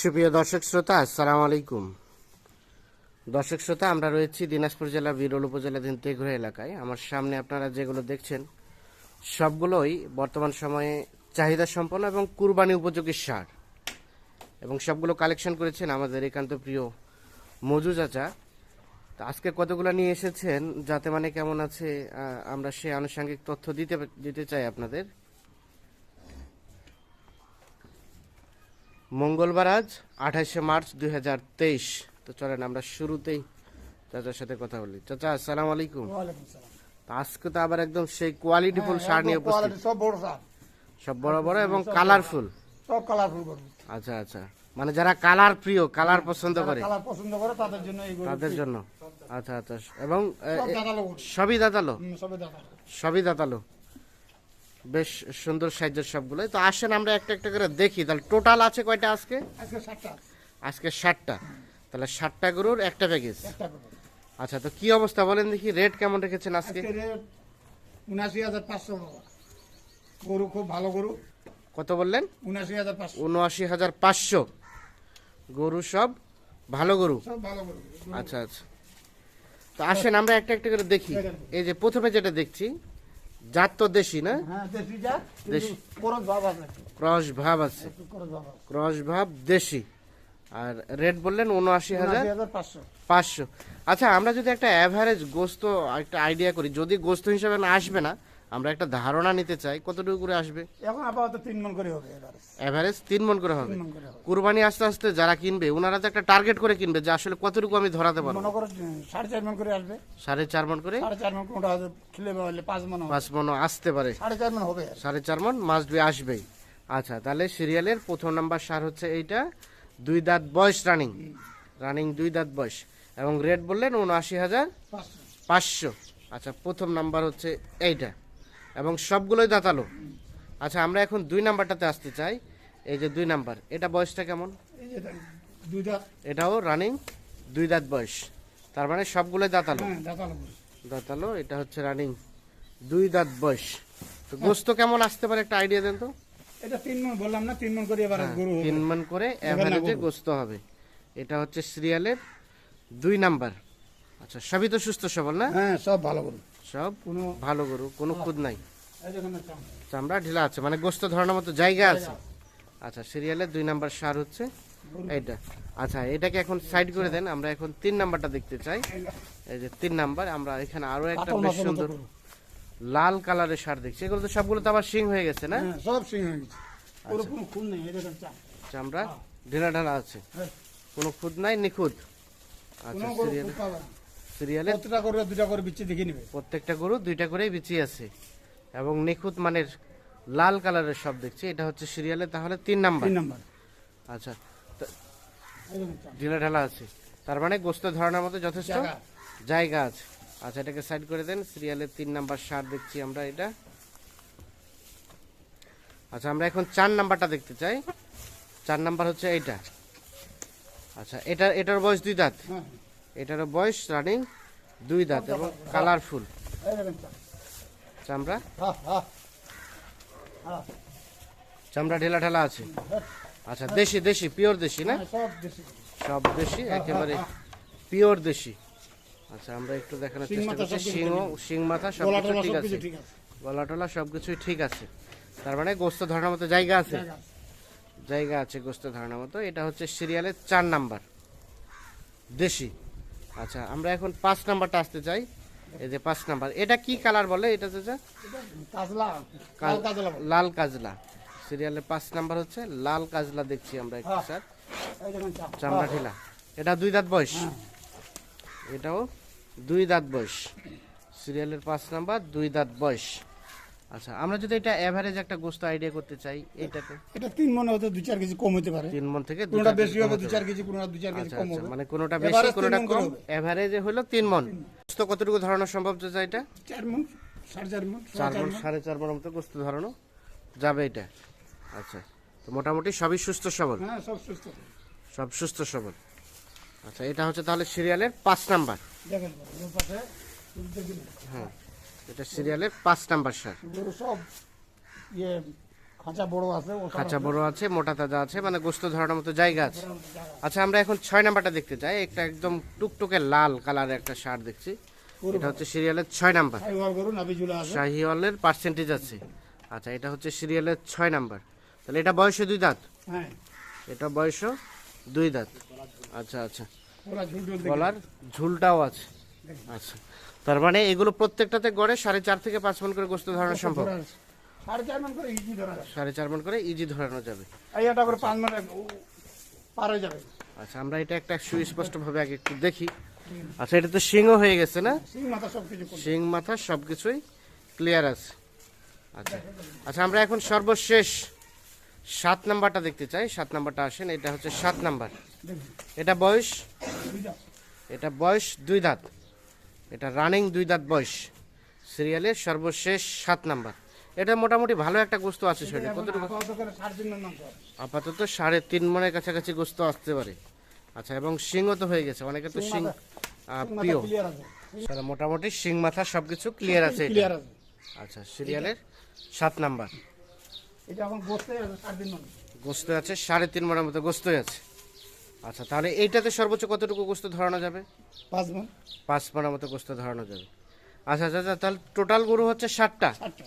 সুপ্রিয় দর্শক শ্রোতা, আসসালামু আলাইকুম। দর্শক শ্রোতা, আমরা রয়েছি দিনাজপুর জেলা বিরল উপজেলাধীন তেঘুরা এলাকায়। আমার সামনে আপনারা যেগুলো দেখছেন, সবগুলোই বর্তমান সময়ে চাহিদা সম্পন্ন এবং কুরবানি উপযোগী সার। এবং সবগুলো কালেকশন করেছেন আমাদের একান্ত প্রিয় মজু চাচা। তো আজকে কতগুলো নিয়ে এসেছেন যাতে মানে কেমন আছে আমরা সে আনুষঙ্গিক তথ্য দিতে দিতে চাই আপনাদের। মঙ্গলবার আজ আঠাশে মার্চ দুই হাজার তেইশ। তো চলেন আমরা শুরুতেই চাচার সাথে কথা বলি। চাচা আসসালাম আলাইকুম। আজকে তো আবার একদম সেই কোয়ালিটিফুল সার নিয়ে উপস্থিত। সব বড় সার। সব বড় বড় এবং কালারফুল সব কালারফুল আচ্ছা আচ্ছা। মানে যারা কালার প্রিয় কালার পছন্দ করে। কালার পছন্দ করে তাদের জন্য তাদের জন্য। আচ্ছা আচ্ছা। এবং সবই দাঁতালো? হুম, সবে দাদালো সবই দাঁতালো? বেশ সুন্দর সাইজের সবগুলো। তো আসেন আমরা একটা একটা করে দেখি। তাহলে টোটাল আছে কয়টা আজকে? আজকে ষাটটা তাহলে ষাটটা গরুর একটা প্যাকেজ। আচ্ছা তো কি অবস্থা বলেন দেখি। রেট কেমন রেখেছেন আজকে? উনাশি হাজার পাঁচশো গরু খুব ভালো গরু। কত বললেন? উনাশি হাজার পাঁচশো। উনআশি হাজার পাঁচশো। গরু সব ভালো গরু? সব ভালো গরু। আচ্ছা আচ্ছা। তো আসেন আমরা একটা একটা করে দেখি। এই যে প্রথমে যেটা দেখছি জাত তো দেশি না? হ্যাঁ ক্রস ভাব আছে। ক্রস ভাব দেশি। আর রেট বললেন উনআশি হাজার? পাঁচশো। আচ্ছা আমরা যদি একটা অ্যাভারেজ গোস্ত একটা আইডিয়া করি যদি গোস্ত হিসাবে না আসবে না আমরা একটা ধারণা নিতে চাই কতটুকু করে আসবে? এখন আপাতত তিন মন করে হবে এবার অ্যাভারেজ তিন মন করে হবে। মন কুরবানি আস্তে আস্তে যারা কিনবে ওনারা তো একটা টার্গেট করে কিনবে যে আসলে কতটুকু আমি ধরাতে পারব। মনে করো সাড়ে চার মন করে আসবে। সাড়ে চার মন করে? সাড়ে চার মন কোনটা খেলে হলে পাঁচ মন হবে। পাঁচ মনও আসতে পারে। সাড়ে চার মন হবে। সাড়ে চার মন মাস বি আসবেই। আচ্ছা তাহলে সিরিয়ালের প্রথম নাম্বার সার হচ্ছে এইটা। দুই দাঁত বয়স রানিং। রানিং দুই দাঁত বয়স। এবং রেট বললেন উনআশি হাজার পাঁচশো। আচ্ছা প্রথম নাম্বার হচ্ছে এইটা। এবং সবগুলোই দাঁতালো। আচ্ছা আমরা এখন দুই নাম্বারটাতে আসতে চাই। এই যে দুই নাম্বার এটা বয়সটা কেমন? এটাও রানিং দুই দাঁত বয়স। তার মানে সবগুলোই দাঁতালো। হ্যাঁ দাঁতালো এটা হচ্ছে রানিং দুই দাঁত বয়স। তো গোস্ত কেমন আসতে পারে একটা আইডিয়া দেন তো। এটা তিন মন বললাম না তিন মন করে গরু তিন মান করে গোস্ত হবে। এটা হচ্ছে সিরিয়ালের দুই নাম্বার। আচ্ছা সবই তো সুস্থ সবল না? হ্যাঁ সব ভালো গরু। সব কোনো ভালো গরু কোনো খুদ নাই। চামড়া। ঢিলা আছে মানে গোস্ত ধরানোর মতো জায়গা আছে। আচ্ছা সিরিয়ালের দুই নাম্বার সার হচ্ছে এইটা। আচ্ছা এটাকে এখন সাইড করে দেন আমরা এখন তিন নাম্বারটা দেখতে চাই। এই যে তিন নাম্বার আমরা এখানে আরও একটা বেশ সুন্দর লাল কালারের সার দেখছি। এগুলো তো সবগুলো তো আবার শিং হয়ে গেছে না? হ্যাঁ সব সিং হয়ে গেছে। খুন নেই চাম। চামড়া। ঢিলা ঢালা আছে। হ্যাঁ, কোনো খুদ নাই নিখুঁত। আচ্ছা সিরিয়ালে। সিরিয়ালে প্রতিটা করে দুটা করে বিচ্ছি দেখে নিবে। প্রত্যেকটা গরু দুইটা করেই বিচি আছে। এবং নিখুঁত মানের লাল কালারের সব দেখছি। এটা হচ্ছে সিরিয়ালে তাহলে তিন নাম্বার। তিন নাম্বার। আচ্ছা ঢিলা ঢালা আছে। তার মানে গোস্ত ধরানোর মতো যথেষ্ট? জায়গা। জায়গা আছে। আচ্ছা এটাকে সাইড করে দেন। সিরিয়ালের তিন নাম্বার সার দেখছি আমরা এটা। আচ্ছা আমরা এখন চার নাম্বারটা দেখতে চাই। চার নাম্বার হচ্ছে এইটা। আচ্ছা এটা এটার বয়স দুই দাঁত। হ্যাঁ। এটারও বয়স রানিং দুই দাঁত এবং কালারফুল। চামড়া? চামড়া ঢেলা ঢালা আছে। আচ্ছা দেশি দেশি পিওর দেশি না? সব দেশি। সব একেবারে পিওর দেশি। আচ্ছা আমরা একটু দেখানোর চেষ্টা করছি। শিং শিং মাথা সব কিছু ঠিক আছে। গলা টলা সবকিছুই ঠিক আছে। তার মানে গোস্ত ধরানোর মতো জায়গা আছে? জায়গা আছে। জায়গা আছে গোস্ত ধরানোর মতো। এটা হচ্ছে সিরিয়ালের চার নাম্বার। দেশি। আচ্ছা আমরা এখন পাঁচ নাম্বারটা আসতে চাই। এই যে পাঁচ নাম্বার এটা কি কালার বলে এটা চাচা। লাল কাজলা সিরিয়ালের পাঁচ নাম্বার হচ্ছে লাল কাজলা দেখছি আমরা একটু হ্যাঁ। স্যার। চামড়া ঢিলা। এটা দুই দাঁত বয়স? এটাও দুই দাঁত বয়স। সিরিয়ালের পাঁচ নাম্বার দুই দাঁত বয়স। আচ্ছা আমরা যদি এটা এভারেজ একটা গোস্ত আইডিয়া করতে চাই এইটাতে? এটা তিন মনে হয়তো দু চার কেজি কম হতে পারে। তিন মন থেকে কোনোটা বেশি হবে কম দু হতে চার কেজি কোনোটা দু চার কেজি কম আচ্ছা, হবে। মানে কোনোটা বেশি কোনোটা কম। এভারেজে হলো তিন মন। গোস্ত কতটুকু ধরানো সম্ভব চাচা এটা? চার মন সাড়ে চার মন চার মন সাড়ে চার মন মতো গোস্ত ধরানো যাবে এটা। আচ্ছা তো মোটামুটি সবই সুস্থ সবল? হ্যাঁ সব সুস্থ সব সুস্থ সবল। আচ্ছা এটা হচ্ছে তাহলে সিরিয়ালের পাঁচ নাম্বার। দেখেন। হ্যাঁ। এটা সিরিয়ালের পাঁচ নাম্বার সার। সব ইয়ে খাঁচা বড় আছে খাঁচা বড় আছে মোটা তাজা আছে মানে গোস্ত ধরানোর মতো জায়গা আছে। আচ্ছা আমরা এখন ছয় নাম্বারটা দেখতে চাই। একটা একদম টুকটুকে লাল কালারের একটা শার্ট দেখছি। এটা হচ্ছে সিরিয়ালের ছয় নাম্বার। শাহিওয়ালের পার্সেন্টেজ আছে। আচ্ছা এটা হচ্ছে সিরিয়ালের ছয় নাম্বার। তাহলে এটা বয়সে দুই দাঁত? হ্যাঁ। এটা বয়সও দুই দাঁত। আচ্ছা আচ্ছা। গলার ঝুলটাও আছে। আচ্ছা। তার মানে এগুলো প্রত্যেকটাতে গড়ে সাড়ে চার থেকে পাঁচ মন করে গোস্ত ধরানো সম্ভব? সাড়ে চার মান করে ইজি ধরা যায় সাড়ে চার মন করে ইজি ধরানো যাবে। এটা করে পাঁচ মানে পার হয়ে যাবে। আচ্ছা আমরা এটা একটা সুস্পষ্ট ভাবে আগে একটু দেখি। আচ্ছা এটা তো শিংও হয়ে গেছে না? সিং মাথা সব কিছু করবে শিং মাথা সবকিছুই ক্লিয়ার আছে। আচ্ছা আচ্ছা আমরা এখন সর্বশেষ সাত নাম্বারটা দেখতে চাই। সাত নাম্বারটা আসেন এটা হচ্ছে সাত নাম্বার। এটা বয়স? এটা বয়স দুই দাঁত। এটা রানিং দুই দাঁত বয়স। সিরিয়ালের সর্বশেষ সাত নাম্বার। এটা মোটামুটি ভালো একটা গোস্ত আছে শরীরে। কতটুকু? আপাতত সাড়ে তিন মান মনের কাছাকাছি গোস্ত আসতে পারে। আচ্ছা এবং শিংও তো হয়ে গেছে। অনেকে তো শিং প্রিয়। তাহলে মোটামুটি শিং মাথা সবকিছু ক্লিয়ার আছে এটা। ক্লিয়ার আছে। আচ্ছা সিরিয়ালের সাত নাম্বার। গোস্ত আছে সাড়ে তিন মনের মতো গোস্তই আছে। আচ্ছা তাহলে এইটাতে সর্বোচ্চ কতটুকু গোস্ত ধরানো যাবে? পাঁচ মান পাঁচ মনের মতো গোস্ত ধরানো যাবে। আচ্ছা আচ্ছা আচ্ছা, তাহলে টোটাল গরু হচ্ছে ষাটটা। ষাটটা।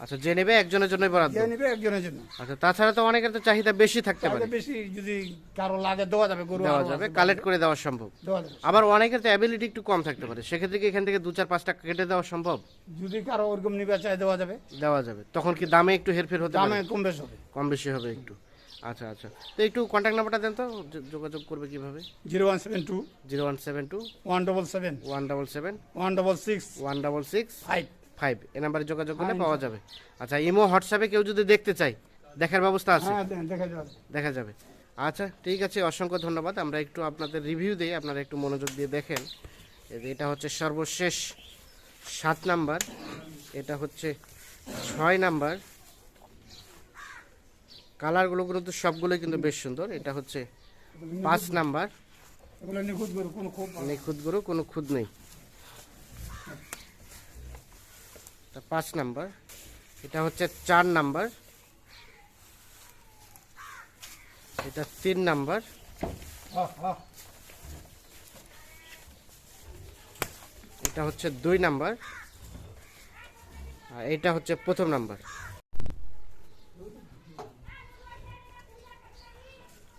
আচ্ছা যে নেবে একজনের জন্যই বরাদ্দ। যে নিবে একজনের জন্য। আচ্ছা তাছাড়া তো অনেকের তো চাহিদা বেশি থাকতে পারে। বেশি যদি কারও লাগে দেওয়া যাবে গরু দেওয়া যাবে কালেক্ট করে দেওয়া সম্ভব। আবার অনেকের তো অ্যাবিলিটি একটু কম থাকতে পারে। সেক্ষেত্রে কি এখান থেকে দু চার পাঁচটা কেটে দেওয়া সম্ভব? যদি কারও ওরকম নিবে চাই দেওয়া যাবে। দেওয়া যাবে। তখন কি দামে একটু হেরফের হতে দামে কম বেশ হবে। কম বেশি হবে একটু। আচ্ছা আচ্ছা। তো একটু কন্ট্যাক্ট নাম্বারটা দেন তো যোগাযোগ করবে কীভাবে? Zero one seven two zero one seven two one double seven one double seven one double six one double six five. Five. এ নাম্বারে যোগাযোগ করলে পাওয়া যাবে। আচ্ছা ইমো হোয়াটসঅ্যাপে কেউ যদি দেখতে চাই দেখার ব্যবস্থা আছে? হ্যাঁ দেখা যাবে। আচ্ছা ঠিক আছে অসংখ্য ধন্যবাদ। আমরা একটু আপনাদের রিভিউ দিই আপনারা একটু মনোযোগ দিয়ে দেখেন। এটা হচ্ছে সর্বশেষ সাত নাম্বার এটা হচ্ছে ছয় নাম্বার। কালারগুলো কিন্তু সবগুলোই কিন্তু বেশ সুন্দর। এটা হচ্ছে পাঁচ নাম্বার। এগুলো নিখুঁত গরু কোনো খুব নিখুঁত গরু কোনো খুদ নেই। পাঁচ নাম্বার। এটা হচ্ছে চার নাম্বার। এটা তিন নাম্বার। হ্যাঁ হ্যাঁ। এটা হচ্ছে দুই নাম্বার। আর এটা হচ্ছে প্রথম নাম্বার।